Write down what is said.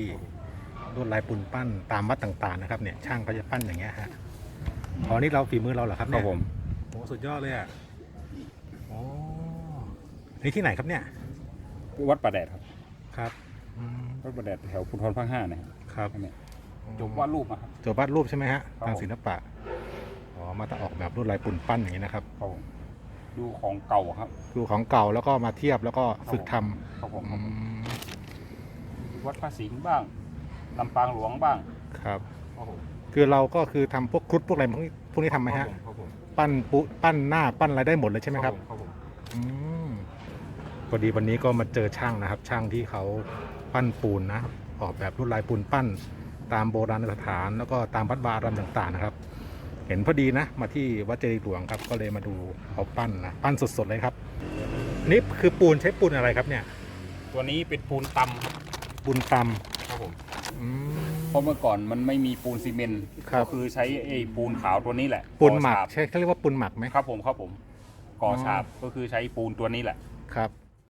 ที่ลวดลายปูนปั้นตามวัดต่างๆนะครับเนี่ยช่างเขาจะปั้นอย่างเงี้ยฮะอ๋อนี่เราฝีมือเราเหรอครับครัเนี่บยผมโอ้สุดยอดเลยอะโอ้นี่ที่ไหนครับเนี่ยวัดประแดดครับครับอืมวัดประแดดแถวพุทธรภาคห้านะครับครับอันเนี้ยจบวาดรูปมาครับจบวาดรูปใช่ไหมฮะครับ ทางศิลปะอ๋อมาตออกแบบลวดลายปูนปั้นอย่างนี้นะครับครับผมดูของเก่าครับ ดูของเก่าแล้วก็มาเทียบแล้วก็ฝึกทำครับผมอืม วัดพระสิงห์บ้างลำปางหลวงบ้างครับ ครับผมคือเราก็คือทำพวกครุฑพวกอะไรพวกนี้พวกนี้ทำไหมฮะครับผมปั้นปุปั้นหน้าปั้นอะไรได้หมดเลยใช่ไหมครับ ครับผมอืมพอดีวันนี้ก็มาเจอช่างนะครับ ช่างที่เขาปั้นปูนนะออกแบบลวดลายปูนปั้น ตามโบราณสถาน แล้วก็ตามวัดวาอารามต่างๆนะครับ เห็นพอดีนะ มาที่วัดเจดีย์หลวงครับก็เลยมาดูเขาปั้นนะปั้นสดๆเลยครับอันนี่คือปูนใช้ปูนอะไรครับเนี่ย ตัวนี้เป็นปูนตำครับ ปูนตครับผมำอืม เพราะเมื่อก่อนมันไม่มีปูนซีเมนต์ครับ ก็คือใช้ไอ้ปูนขาวตัวนี้แหละปูนหมักอฉาบใช่เขาเรียกว่าปูนหมักไหม ครับผมครับผมก่อออ ฉาบก็คือใช้ปูนตัวนี้แหละ ครับ